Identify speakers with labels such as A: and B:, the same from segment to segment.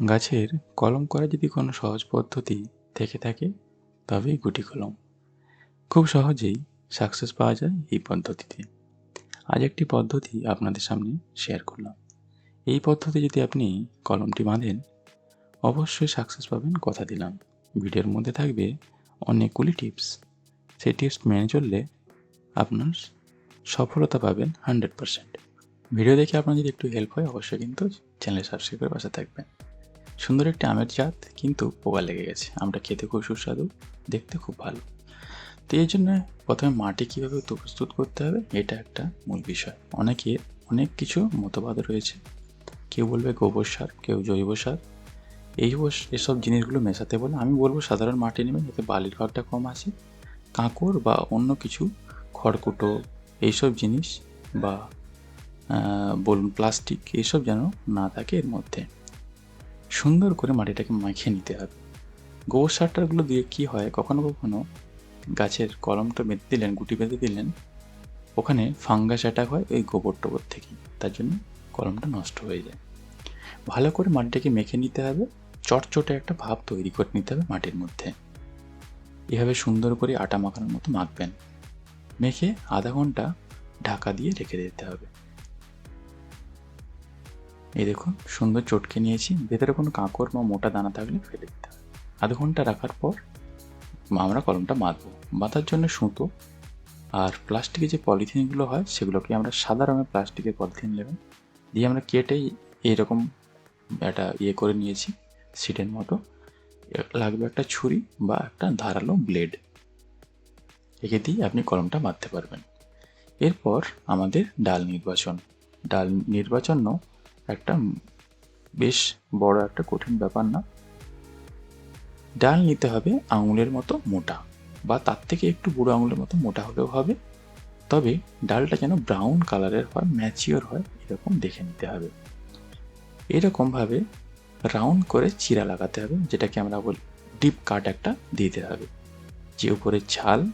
A: গাছের কলম করা যদি কোনো সহজ পদ্ধতি থেকে থাকে, তবেই গুটি কলম। খুব সহজেই সাকসেস পাওয়া যায় এই পদ্ধতিতে। আজ একটি পদ্ধতি আপনাদের সামনে শেয়ার করলাম। এই পদ্ধতি যদি আপনি কলমটি বাঁধেন, অবশ্যই সাকসেস পাবেন কথা দিলাম। ভিডিওর মধ্যে থাকবে অনেকগুলি টিপস সেই টিপস মেনে চললে আপনার সফলতা পাবেন হান্ড্রেড পারসেন্ট ভিডিও দেখে আপনার যদি একটু হেল্প হয়, অবশ্যই কিন্তু চ্যানেল সাবস্ক্রাইব করে পাশে থাকবেন। সুন্দর একটি আমের জাত, কিন্তু পোকা লেগে গেছে। আমটা খেতে খুব সুস্বাদু, দেখতে খুব ভালো। তো এই জন্য প্রথমে মাটি কীভাবে প্রস্তুত করতে হবে, এটা একটা মূল বিষয়। অনেকের অনেক কিছু মতবাদ রয়েছে। কেউ বলবে গোবর সার, কেউ জৈব সার। এই এসব জিনিসগুলো মেশাতে বলে আমি বলব সাধারণ মাটি নেবেন যাতে বালির ভাগটা কম আছে। কাঁকড় বা অন্য কিছু, খড়কুটো, এইসব জিনিস বা বলুন প্লাস্টিক এইসব যেন না থাকে এর মধ্যে। সুন্দর করে মাটিটাকে মাখিয়ে নিতে হবে। গোবর সারটারগুলো দিয়ে কি হয়, কখনো কখনো গাছের কলমটা বেঁধে দিলেন, গুটি বেঁধে দিলেন, ওখানে ফাঙ্গাস অ্যাটাক হয় ওই গোবর টোবর থেকে, তার জন্য কলমটা নষ্ট হয়ে যায়। ভালো করে মাটিটাকে মেখে নিতে হবে, চটচটে একটা ভাব তৈরি করে নিতে হবে মাটির মধ্যে। এভাবে সুন্দর করে আটা মাখানোর মতো মাখবেন। মেখে আধা ঘণ্টা ঢাকা দিয়ে রেখে দিতে হবে। এই দেখুন, সুন্দর চটকে নিয়েছি। ভেতরে কোনো কাঁকড় বা মোটা দানা থাকলে ফেলে দিতে হবে। আধ ঘণ্টা রাখার পর আমরা কলমটা বাঁধবো বাঁধার জন্য সুতো আর প্লাস্টিকের যে পলিথিনগুলো হয়, সেগুলোকে আমরা সাদা রঙের প্লাস্টিকের পলিথিন নেবেন। দিয়ে আমরা কেটে এরকম একটা ইয়ে করে নিয়েছি, সিটের মতো। লাগবে একটা ছুরি বা একটা ধারালো ব্লেড। একে দিয়ে আপনি কলমটা বাঁধতে পারবেন। এরপর আমাদের ডাল নির্বাচন। ডাল নির্বাচনও একটা বেশ বড় একটা কঠিন ব্যাপার না। ডাল নিতে হবে আঙুলের মতো মোটা বা তার থেকে একটু বুড়ো আঙুলের মতো মোটা হলেও হবে। তবে ডালটা যেন ব্রাউন কালারের হয়, ম্যাচিওর হয়, এরকম দেখে নিতে হবে। এরকমভাবে রাউন্ড করে চিরা লাগাতে হবে, যেটাকে আমরা বলি ডিপ কাট একটা দিতে হবে। যে উপরে ছাল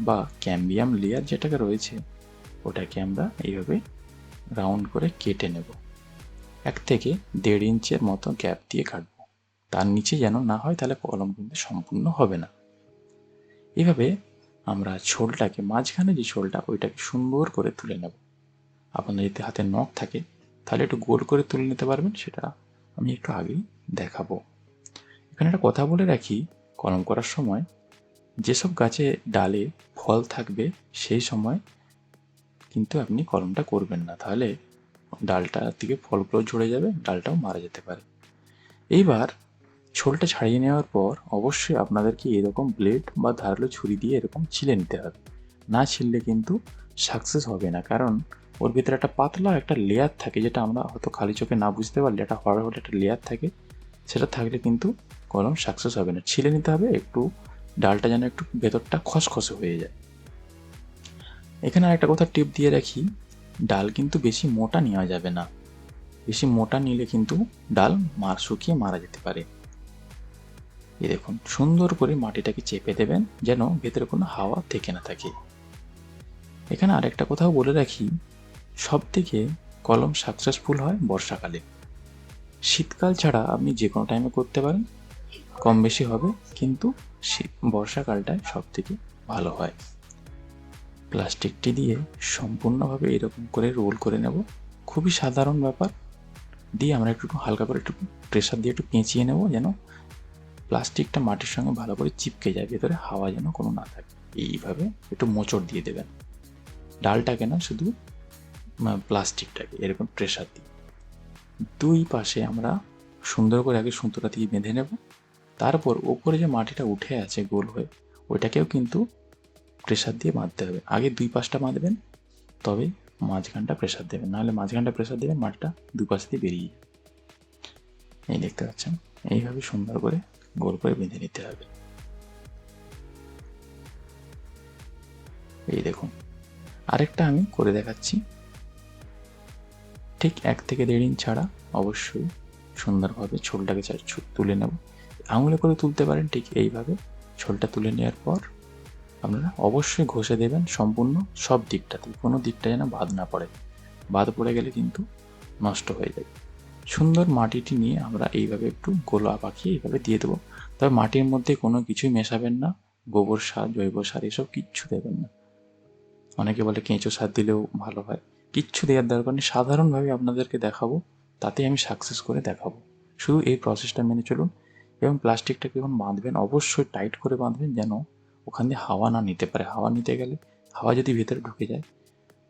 A: বা ক্যাম্বিয়াম লেয়ার যেটাকে রয়েছে, ওটাকে আমরা এইভাবে রাউন্ড করে কেটে নেব। এক থেকে দেড় ইঞ্চের মতো গ্যাপ দিয়ে কাটবো। তার নিচে যেন না হয় তাহলে কলম কিন্তু সম্পূর্ণ হবে না। এভাবে আমরা ছোলটাকে মাঝখানে যে ছোলটা, ওইটাকে সুন্দর করে তুলে নেব। আপনার যদি হাতে নখ থাকে, তাহলে একটু গোল করে তুলে নিতে পারবেন, সেটা আমি একটু আগেই দেখাবো। এখানে একটা কথা বলে রাখি, কলম করার সময় যেসব গাছে ডালে ফল থাকবে, সেই সময় কিন্তু আপনি কলমটা করবেন না। তাহলে ডালটা থেকে ফলগুলো ঝরে যাবে, ডালটাও মারা যেতে পারে। এইবার ছোলটা ছাড়িয়ে নেওয়ার পর অবশ্যই আপনাদেরকে এরকম ব্লেড বা ধারালো ছুরি দিয়ে এরকম ছিলে নিতে হবে। না ছিললে কিন্তু সাকসেস হবে না, কারণ ওর ভিতরে একটা পাতলা একটা লেয়ার থাকে যেটা আমরা হয়তো খালি চোখে না বুঝতে পারলে একটা হওয়ার হলে একটা লেয়ার থাকে, সেটা থাকলে কিন্তু কলম সাকসেস হবে না। ছিলে নিতে হবে, একটু ডালটা যেন একটু ভেতরটা খসখসে হয়ে যায়। এখানে আর একটা কথা টিপ দিয়ে রাখি ডাল কিন্তু বেশি মোটা নেওয়া যাবে না। বেশি মোটা নিলে কিন্তু ডাল মার শুকিয়ে মারা যেতে পারে। এই দেখুন, সুন্দর করে মাটিটাকে চেপে দেবেন যেন ভেতরে কোনো হাওয়া থেকে না থাকে। এখানে আরেকটা কথাও বলে রাখি সব থেকে কলম সাকসেসফুল হয় বর্ষাকালে। শীতকাল ছাড়া আপনি যে কোনো টাইমে করতে পারেন, কম বেশি হবে, কিন্তু শীত বর্ষাকালটায় সব থেকে ভালো হয়। প্লাস্টিকটি দিয়ে সম্পূর্ণভাবে এরকম করে রোল করে নেব। খুবই সাধারণ ব্যাপার। দিয়ে আমরা একটু হালকা করে একটু প্রেশার দিয়ে একটু পেঁচিয়ে নেব যেন প্লাস্টিকটা মাটির সঙ্গে ভালো করে চিপকে যায়, ভেতরে হাওয়া যেন কোনো না থাকে। এইভাবে একটু মোচড় দিয়ে দেবেন। ডালটাকে না শুধু প্লাস্টিকটাকে এরকম প্রেশার দিই দুই পাশে আমরা সুন্দর করে আগে সুতোটা দিয়ে বেঁধে নেব। তারপর ওপরে যে মাটিটা উঠে আছে গোল হয়ে, ওইটাকেও কিন্তু প্রেশার দিয়ে বাঁধতে হবে। আগে দুই পাশটা বাঁধবেন তবে মাঝখানটা প্রেশার দেবেন। নাহলে মাঝখানটা প্রেশার দেবেন মাটিটা দুই পাশ দিয়ে বেরিয়ে এই দেখতে পাচ্ছেন? এইভাবে সুন্দর করে গোল করে বেঁধে নিতে হবে। এই দেখুন, আরেকটা আমি করে দেখাচ্ছি। ঠিক এক থেকে দেড় ইঞ্চ ছাড়া অবশ্যই সুন্দরভাবে ছোলটাকে তুলে নেব। আঙুলে করে তুলতে পারেন, ঠিক এইভাবে ছোলটা তুলে নেওয়ার পর আপনারা অবশ্যই ঘষে দেবেন সম্পূর্ণ সব দিকটাতে। কোনো দিকটা যেন বাদ না পড়ে। বাদ পড়ে গেলে কিন্তু নষ্ট হয়ে যাবে সুন্দর মাটিটি নিয়ে আমরা এইভাবে একটু গোলা পাকিয়ে এইভাবে দিয়ে দেবো। তবে মাটির মধ্যে কোনো কিছুই মেশাবেন না। গোবর সার, জৈব সার এসব কিচ্ছু দেবেন না। অনেকে বলে কেঁচো সার দিলেও ভালো হয়। কিচ্ছু দেওয়ার দরকার নেই। সাধারণভাবে আপনাদেরকে দেখাবো তাতে আমি সাকসেস করে দেখাবো। শুধু এই প্রসেসটা মেনে চলুন এবং প্লাস্টিকটাকে যখন বাঁধবেন, অবশ্যই টাইট করে বাঁধবেন যেন ওখান দিয়ে হাওয়া না নিতে পারে। হাওয়া নিতে গেলে, হাওয়া যদি ভেতরে ঢুকে যায়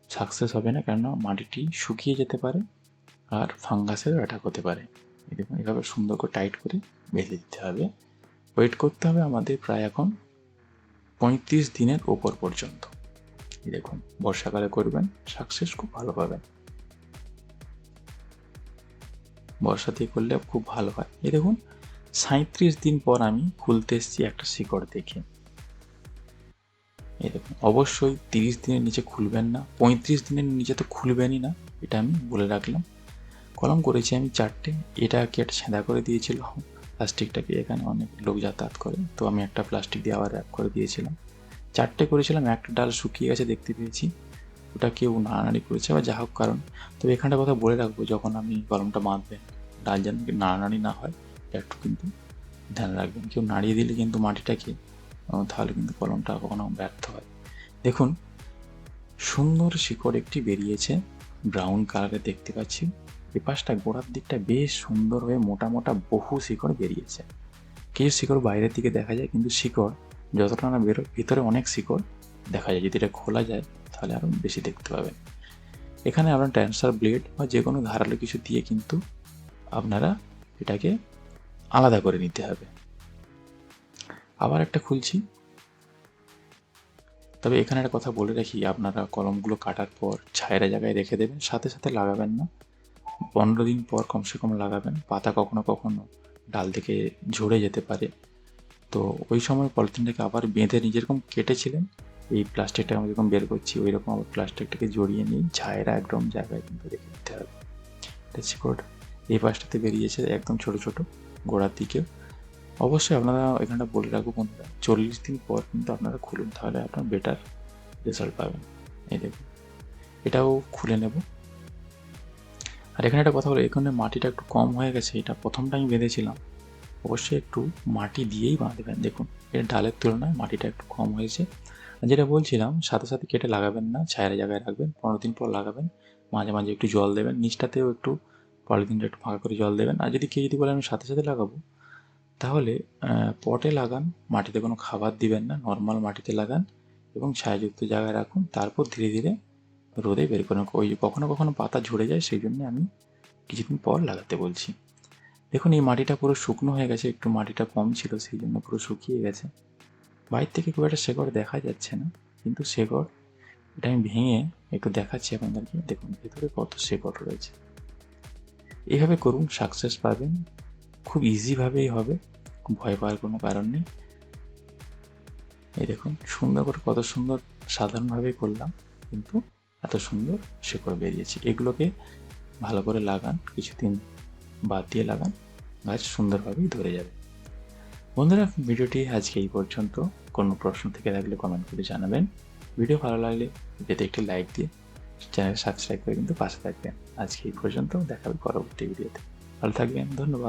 A: সাকসেস হবে না কেননা মাটিটি শুকিয়ে যেতে পারে আর ফাঙ্গাসের অ্যাটাক হতে পারে। দেখুন, এভাবে সুন্দর করে টাইট করে বেঁধে দিতে হবে। ওয়েট করতে হবে আমাদের প্রায় এখন পঁয়ত্রিশ দিনের ওপর পর্যন্ত। দেখুন, বর্ষাকালে করবেন সাকসেস খুব ভালো পাবেন। বর্ষা দিয়ে করলে খুব ভালো হয়। এই দেখুন সাঁত্রিশ দিন পর আমি খুলতে এসেছি একটা শিকড় দেখে। এই দেখুন অবশ্যই তিরিশ দিনের নিচে খুলবেন না, পঁয়ত্রিশ দিনের নিচে তো খুলবেনই না, এটা আমি বলে রাখলাম। কলম করেছি আমি চারটে এটাকে একটা ছেঁদা করে দিয়েছিল, প্লাস্টিকটাকে এখানে অনেক লোক যাতায়াত করে, তো আমি একটা প্লাস্টিক দিয়ে আবার র্যাপ করে দিয়েছিলাম। চারটে করেছিলাম, একটা ডাল শুকিয়ে গেছে দেখতে পেয়েছি, ওটা কেউ নাড়ানাড়ি করেছে বা যা হোক কারণ, তবে এখানটা কথা বলে রাখব যখন আমি কলমটা বাঁধবেন, ডাল যেন নাড়ানাড়ি না হয়, একটু কিন্তু ধ্যান রাখবেন, কেউ নাড়িয়ে দিলে কিন্তু মাটিটাকে তাহলে কিন্তু কলমটা কখনো ব্যর্থ হয়। দেখুন, সুন্দর শিকড় একটি বেরিয়েছে ব্রাউন কালারের দেখতে পাচ্ছি। এ পাশটা গোড়ার দিকটা বেশ সুন্দর হয়ে মোটা মোটা বহু শিকড় বেরিয়েছে। কিছু শিকড় বাইরের দিকে দেখা যায়, কিন্তু শিকড় যতটা না বেরোয় ভিতরে অনেক শিকড় দেখা যায়। যদি এটা খোলা যায়, তাহলে আরও বেশি দেখতে পাবেন। এখানে আপনার ট্যান্সার ব্লেড বা যে কোনো ধারালো কিছু দিয়ে কিন্তু আপনারা এটাকে আলাদা করে নিতে হবে। আবার একটা খুলছি। তবে এখানে একটা কথা বলে রাখি, আপনারা কলমগুলো কাটার পর ছায়রা জায়গায় রেখে দেবেন, সাথে সাথে লাগাবেন না। পনেরো দিন পর কমসে কম লাগাবেন, পাতা কখনো কখনো ডাল থেকে ঝরে যেতে পারে। তো ওই সময় পলিথিনটাকে আবার বেঁধে নিয়ে যেরকম কেটেছিলেন, এই প্লাস্টিকটা আমি যখন বের করছি ওই রকম আবার প্লাস্টিকটাকে জড়িয়ে নিয়ে ছায়েরা একদম জায়গায় কিন্তু রেখে দিতে হবে। এই পাশটাতে বেরিয়েছে একদম ছোট ছোট গোড়ার দিকে। অবশ্যই আপনারা এখানটা বলে রাখব বন্ধুরা। চল্লিশ দিন পর কিন্তু আপনারা খুলুন, তাহলে আপনার বেটার রেজাল্ট পাবেন। এই দেখুন, এটাও খুলে নেব। আর এখানে একটা কথা বলো, এখানে মাটিটা একটু কম হয়ে গেছে, এটা প্রথমটা আমি বেঁধেছিলাম। অবশ্যই একটু মাটি দিয়েই বাঁধবেন। দেখুন, এর ডালের তুলনায় মাটিটা একটু কম হয়েছে। যেটা বলছিলাম, সাথে সাথে কেটে লাগাবেন না ছায়ের জায়গায় রাখবেন, পনেরো দিন পর লাগাবেন। মাঝে মাঝে একটু জল দেবেন, নিচটাতেও একটু পলিথিনটা একটু ফাঁকা করে জল দেবেন। আর যদি কেউ যদি বলে আমি সাথে সাথে লাগাবো তাহলে পটে লাগান, মাটিতে কোনো খাবার দিবেন না নর্মাল মাটিতে লাগান এবং ছায়াযুক্ত জায়গায় রাখুন। তারপর ধীরে ধীরে রোদে বের করুন। ওই কখনো কখনো পাতা ঝরে যায়, সেই জন্য আমি কিছুদিন পর লাগাতে বলছি। দেখুন, এই মাটিটা পুরো শুকনো হয়ে গেছে, একটু মাটিটা কম ছিল, সেই জন্য পুরো শুকিয়ে গেছে। বাইরে থেকে খুব একটা শেকড় দেখা যাচ্ছে না, কিন্তু শেকড় এটা আমি ভেঙে একটু দেখাচ্ছি আপনাদেরকে। দেখুন, ভেতরে কত শেকড় রয়েছে। এইভাবে করুন সাকসেস পাবেন। খুব ইজিভাবেই হবে ভয় পাওয়ার কোনো কারণ নেই। এই দেখুন, সুন্দর করে কত সুন্দর সাধারণভাবেই করলাম, কিন্তু এত সুন্দর শেকড় বেরিয়েছে। এগুলোকে ভালো করে লাগান, কিছুদিন বাদ দিয়ে লাগান গাছ সুন্দরভাবেই ধরে যাবে। বন্ধুরা, ভিডিওটি আজকে এই পর্যন্ত। কোনো প্রশ্ন থেকে থাকলে কমেন্ট করে জানাবেন। ভিডিও ভালো লাগলে ভিডিওতে একটি লাইক দিয়ে চ্যানেল সাবস্ক্রাইব করে কিন্তু পাশে থাকবেন। আজকে এই পর্যন্ত, দেখা হবে পরবর্তী ভিডিওতে। ভালো থাকবেন, ধন্যবাদ।